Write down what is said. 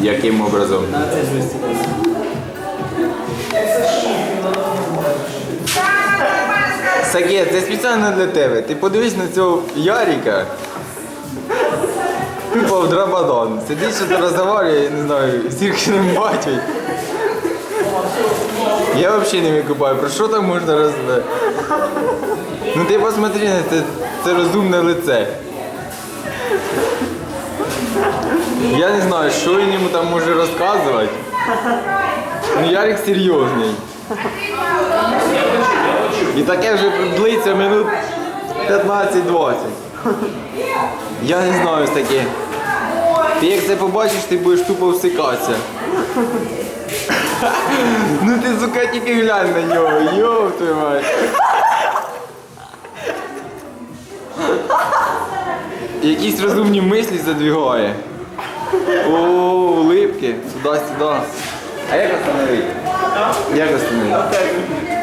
Яким образом? Саке, це спеціально для тебе. Ти подивись на цього Яріка. Тупо в драбадан. Сидить, що ти розговорює, я не знаю, з Іркиним батьком. Я взагалі не викупаю, про що там можна розповідати? Ну ти посмотри на це, це розумне лице. Я не знаю, що він йому там може розказувати. Ну Ярик серйозний. І таке вже длиться минут 15-20. Я не знаю таке. Ти як це побачиш, ти будеш тупо всикатися. Ну ти, сука, тільки глянь на нього, йоу твою мать. Якісь розумні мислі задвігає. О, улыбки. Сюда, сюда. А як остановити? Як остановити?